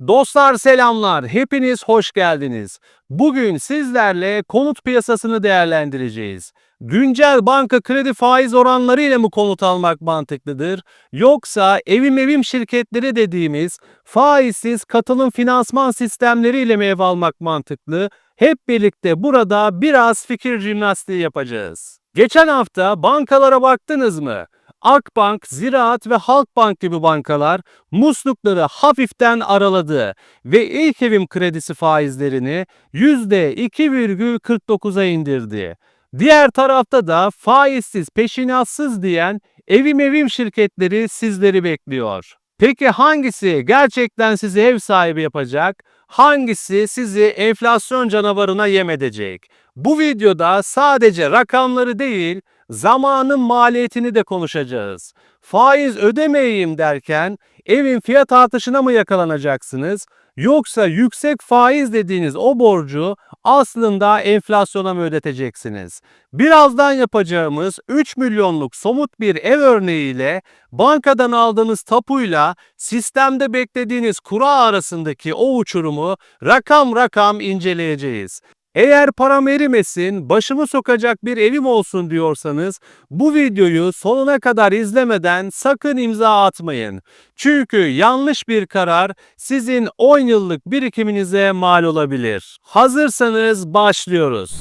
Dostlar selamlar, hepiniz hoş geldiniz. Bugün sizlerle konut piyasasını değerlendireceğiz. Güncel banka kredi faiz oranları ile mi konut almak mantıklıdır? Yoksa evim evim şirketleri dediğimiz faizsiz katılım finansman sistemleri ile mi ev almak mantıklı? Hep birlikte burada biraz fikir jimnastiği yapacağız. Geçen hafta bankalara baktınız mı? Akbank, Ziraat ve Halkbank gibi bankalar muslukları hafiften araladı ve ilk evim kredisi faizlerini %2,49'a indirdi. Diğer tarafta da faizsiz peşinatsız diyen evim evim şirketleri sizleri bekliyor. Peki hangisi gerçekten sizi ev sahibi yapacak? Hangisi sizi enflasyon canavarına yem edecek? Bu videoda sadece rakamları değil, zamanın maliyetini de konuşacağız. Faiz ödemeyeyim derken evin fiyat artışına mı yakalanacaksınız? Yoksa yüksek faiz dediğiniz o borcu aslında enflasyona mı ödeteceksiniz? Birazdan yapacağımız 3 milyonluk somut bir ev örneğiyle bankadan aldığınız tapuyla sistemde beklediğiniz kura arasındaki o uçurumu rakam rakam inceleyeceğiz. Eğer param erimesin, başımı sokacak bir evim olsun diyorsanız bu videoyu sonuna kadar izlemeden sakın imza atmayın. Çünkü yanlış bir karar sizin 10 yıllık birikiminize mal olabilir. Hazırsanız başlıyoruz.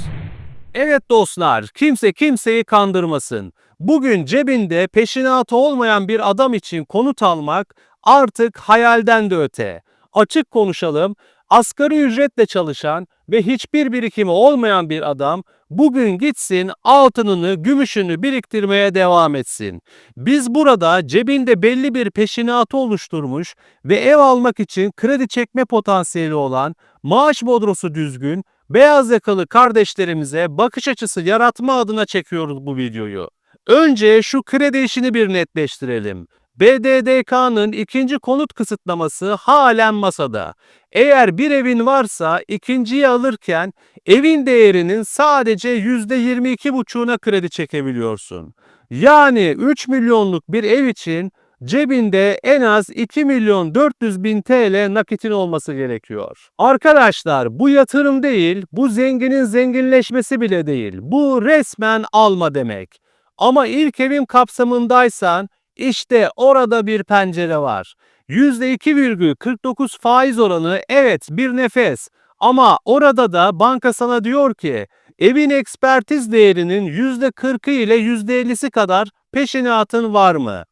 Evet dostlar, kimse kimseyi kandırmasın. Bugün cebinde peşinatı olmayan bir adam için konut almak artık hayalden de öte. Açık konuşalım, asgari ücretle çalışan ve hiçbir birikimi olmayan bir adam bugün gitsin altınını, gümüşünü biriktirmeye devam etsin. Biz burada cebinde belli bir peşinatı oluşturmuş ve ev almak için kredi çekme potansiyeli olan, maaş bodrosu düzgün, beyaz yakalı kardeşlerimize bakış açısı yaratma adına çekiyoruz bu videoyu. Önce şu kredi işini bir netleştirelim. BDDK'nın ikinci konut kısıtlaması halen masada. Eğer bir evin varsa ikinciyi alırken evin değerinin sadece %22,5'una kredi çekebiliyorsun. Yani 3 milyonluk bir ev için cebinde en az 2 milyon 400 bin TL nakitin olması gerekiyor. Arkadaşlar bu yatırım değil, bu zenginin zenginleşmesi bile değil. Bu resmen alma demek. Ama ilk evim kapsamındaysan işte orada bir pencere var. %2,49 faiz oranı evet bir nefes ama orada da banka sana diyor ki evin ekspertiz değerinin %40'ı ile %50'si kadar peşinatın var mı?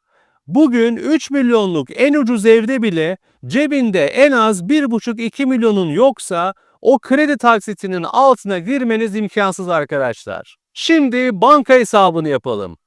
Bugün 3 milyonluk en ucuz evde bile cebinde en az 1,5-2 milyonun yoksa o kredi taksitinin altına girmeniz imkansız arkadaşlar. Şimdi banka hesabını yapalım.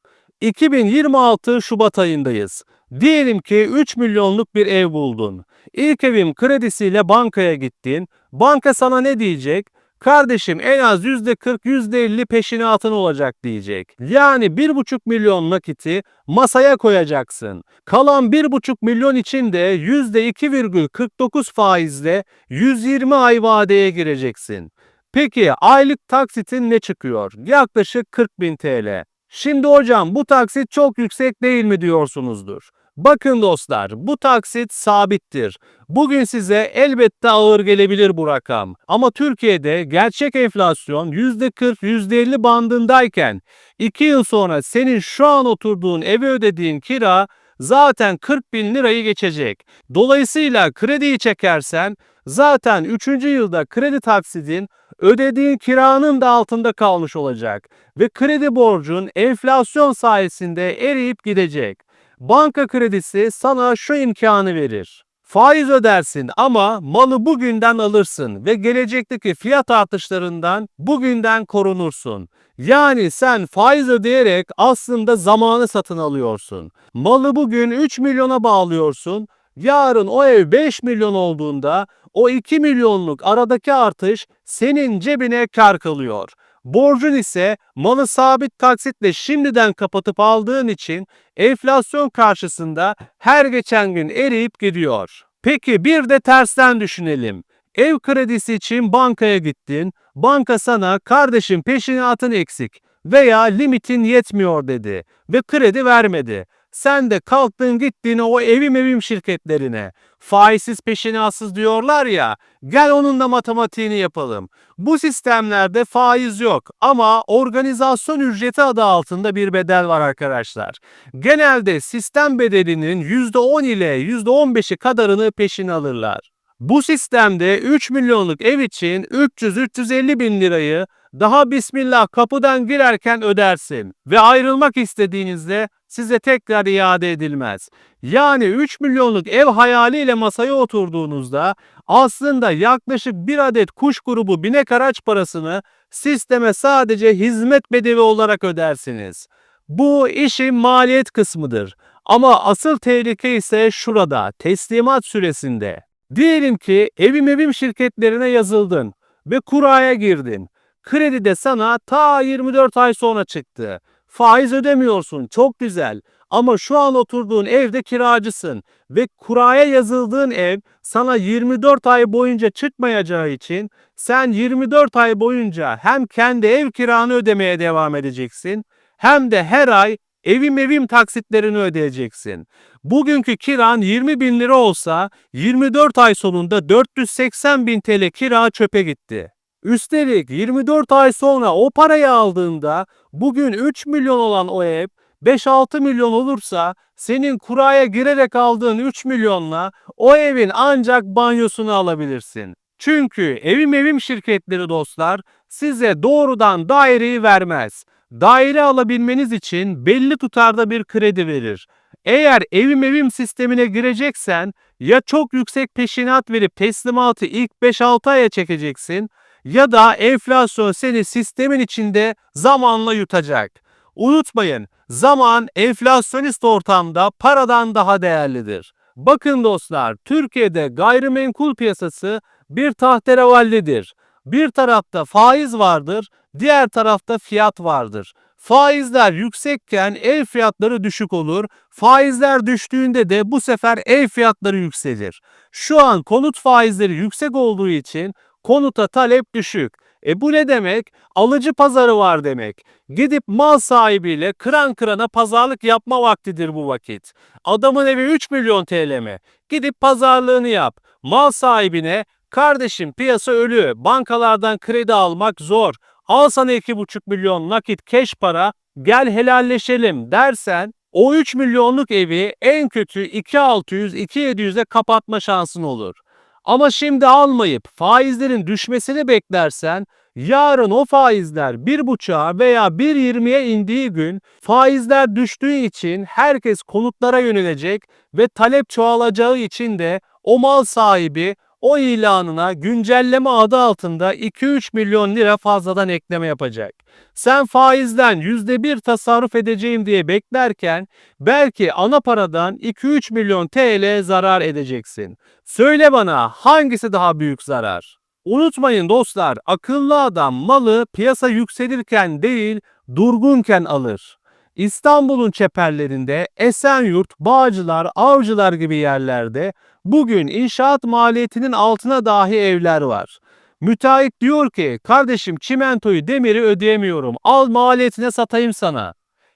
2026 Şubat ayındayız. Diyelim ki 3 milyonluk bir ev buldun. İlk evim kredisiyle bankaya gittin. Banka sana ne diyecek? Kardeşim en az %40 %50 peşinatın olacak diyecek. Yani 1,5 milyon nakiti masaya koyacaksın. Kalan 1,5 milyon için de %2,49 faizle 120 ay vadeye gireceksin. Peki aylık taksitin ne çıkıyor? Yaklaşık 40 bin TL. Şimdi hocam bu taksit çok yüksek değil mi diyorsunuzdur. Bakın dostlar bu taksit sabittir. Bugün size elbette ağır gelebilir bu rakam. Ama Türkiye'de gerçek enflasyon %40-%50 bandındayken 2 yıl sonra senin şu an oturduğun eve ödediğin kira zaten 40 bin lirayı geçecek. Dolayısıyla krediyi çekersen zaten 3. yılda kredi taksidin ödediğin kiranın da altında kalmış olacak ve kredi borcun enflasyon sayesinde eriyip gidecek. Banka kredisi sana şu imkanı verir. Faiz ödersin ama malı bugünden alırsın ve gelecekteki fiyat artışlarından bugünden korunursun. Yani sen faiz ödeyerek aslında zamanı satın alıyorsun. Malı bugün 3 milyona bağlıyorsun. Yarın o ev 5 milyon olduğunda o 2 milyonluk aradaki artış senin cebine kar kalıyor. Borcun ise malı sabit taksitle şimdiden kapatıp aldığın için enflasyon karşısında her geçen gün eriyip gidiyor. Peki bir de tersten düşünelim. Ev kredisi için bankaya gittin. Banka sana kardeşim peşinatın eksik veya limitin yetmiyor dedi ve kredi vermedi. Sen de kalktın gittin o evim evim şirketlerine. Faizsiz peşinatsız diyorlar ya. Gel onun da matematiğini yapalım. Bu sistemlerde faiz yok ama organizasyon ücreti adı altında bir bedel var arkadaşlar. Genelde sistem bedelinin %10 ile %15'i kadarını peşin alırlar. Bu sistemde 3 milyonluk ev için 300-350 bin lirayı daha bismillah kapıdan girerken ödersin ve ayrılmak istediğinizde size tekrar iade edilmez. Yani 3 milyonluk ev hayaliyle masaya oturduğunuzda aslında yaklaşık bir adet kuş grubu binek araç parasını sisteme sadece hizmet bedeli olarak ödersiniz. Bu işin maliyet kısmıdır. Ama asıl tehlike ise şurada, teslimat süresinde. Diyelim ki evim evim şirketlerine yazıldın ve kuraya girdin. Kredi de sana ta 24 ay sonra çıktı. Faiz ödemiyorsun, çok güzel. Ama şu an oturduğun evde kiracısın ve kuraya yazıldığın ev sana 24 ay boyunca çıkmayacağı için sen 24 ay boyunca hem kendi ev kiranı ödemeye devam edeceksin hem de her ay evim evim taksitlerini ödeyeceksin. Bugünkü kiran 20 bin lira olsa 24 ay sonunda 480 bin TL kira çöpe gitti. Üstelik 24 ay sonra o parayı aldığında bugün 3 milyon olan o ev 5-6 milyon olursa senin kuraya girerek aldığın 3 milyonla o evin ancak banyosunu alabilirsin. Çünkü evim evim şirketleri dostlar size doğrudan daireyi vermez. Daire alabilmeniz için belli tutarda bir kredi verir. Eğer evim evim sistemine gireceksen ya çok yüksek peşinat verip teslimatı ilk 5-6 aya çekeceksin ya da enflasyon seni sistemin içinde zamanla yutacak. Unutmayın zaman enflasyonist ortamda paradan daha değerlidir. Bakın dostlar Türkiye'de gayrimenkul piyasası bir tahterevallidir. Bir tarafta faiz vardır, diğer tarafta fiyat vardır. Faizler yüksekken ev fiyatları düşük olur. Faizler düştüğünde de bu sefer ev fiyatları yükselir. Şu an konut faizleri yüksek olduğu için konuta talep düşük. E bu ne demek? Alıcı pazarı var demek. Gidip mal sahibiyle kıran kırana pazarlık yapma vaktidir bu vakit. Adamın evi 3 milyon TL mi? Gidip pazarlığını yap. Mal sahibine kardeşim piyasa ölü, bankalardan kredi almak zor. Al sana 2,5 milyon nakit keş para, gel helalleşelim dersen o 3 milyonluk evi en kötü 2.600-2.700'e kapatma şansın olur. Ama şimdi almayıp faizlerin düşmesini beklersen yarın o faizler 1.5'a veya 1.20'ye indiği gün faizler düştüğü için herkes konutlara yönelecek ve talep çoğalacağı için de o mal sahibi o ilanına güncelleme adı altında 2-3 milyon lira fazladan ekleme yapacak. Sen faizden %1 tasarruf edeceğim diye beklerken belki ana paradan 2-3 milyon TL zarar edeceksin. Söyle bana hangisi daha büyük zarar? Unutmayın dostlar akıllı adam malı piyasa yükselirken değil durgunken alır. İstanbul'un çeperlerinde Esenyurt, Bağcılar, Avcılar gibi yerlerde bugün inşaat maliyetinin altına dahi evler var. Müteahhit diyor ki kardeşim çimentoyu demiri ödeyemiyorum al maliyetine satayım sana.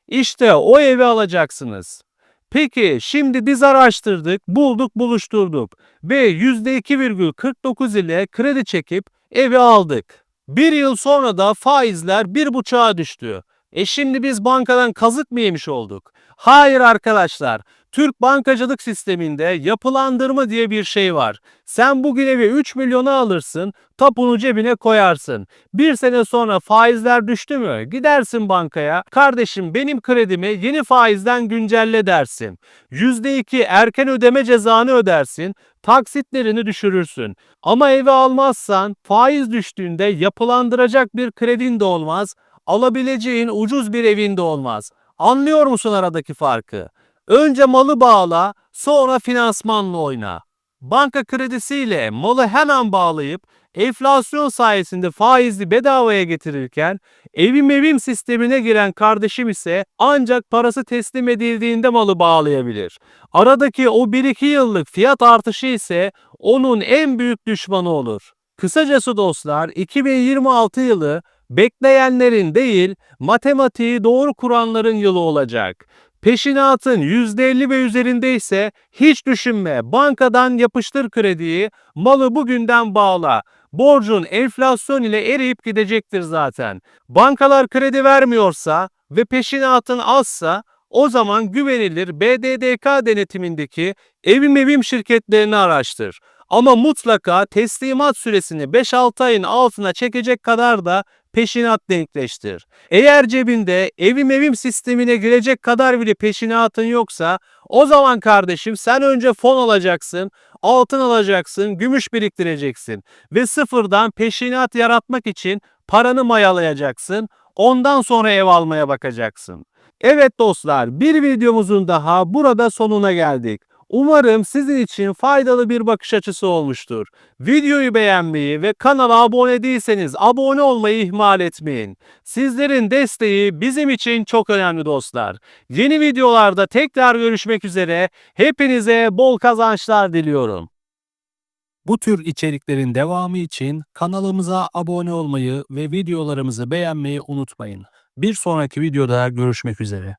İşte o evi alacaksınız. Peki şimdi biz araştırdık, bulduk, buluşturduk ve %2,49 ile kredi çekip evi aldık. Bir yıl sonra da faizler bir buçuğa düştü. E şimdi biz bankadan kazık mı yemiş olduk? Hayır arkadaşlar. Türk bankacılık sisteminde yapılandırma diye bir şey var. Sen bugün evi 3 milyona alırsın, tapunu cebine koyarsın. Bir sene sonra faizler düştü mü? Gidersin bankaya, kardeşim benim kredimi yeni faizden güncelle dersin. %2 erken ödeme cezanı ödersin, taksitlerini düşürürsün. Ama evi almazsan faiz düştüğünde yapılandıracak bir kredin de olmaz, alabileceğin ucuz bir evinde olmaz. Anlıyor musun aradaki farkı? Önce malı bağla, sonra finansmanla oyna. Banka kredisiyle malı hemen bağlayıp enflasyon sayesinde faizi bedavaya getirirken evim evim sistemine giren kardeşim ise ancak parası teslim edildiğinde malı bağlayabilir. Aradaki o 1-2 yıllık fiyat artışı ise onun en büyük düşmanı olur. Kısacası dostlar 2026 yılı bekleyenlerin değil, matematiği doğru kuranların yılı olacak. Peşinatın %50 ve üzerindeyse hiç düşünme. Bankadan yapıştır krediyi, malı bugünden bağla. Borcun enflasyon ile eriyip gidecektir zaten. Bankalar kredi vermiyorsa ve peşinatın azsa o zaman güvenilir BDDK denetimindeki evim evim şirketlerini araştır. Ama mutlaka teslimat süresini 5-6 ayın altına çekecek kadar da peşinat denkleştir. Eğer cebinde evim evim sistemine girecek kadar bile peşinatın yoksa o zaman kardeşim sen önce fon alacaksın, altın alacaksın, gümüş biriktireceksin ve sıfırdan peşinat yaratmak için paranı mayalayacaksın. Ondan sonra ev almaya bakacaksın. Evet dostlar, bir videomuzun daha burada sonuna geldik. Umarım sizin için faydalı bir bakış açısı olmuştur. Videoyu beğenmeyi ve kanala abone değilseniz abone olmayı ihmal etmeyin. Sizlerin desteği bizim için çok önemli dostlar. Yeni videolarda tekrar görüşmek üzere. Hepinize bol kazançlar diliyorum. Bu tür içeriklerin devamı için kanalımıza abone olmayı ve videolarımızı beğenmeyi unutmayın. Bir sonraki videoda görüşmek üzere.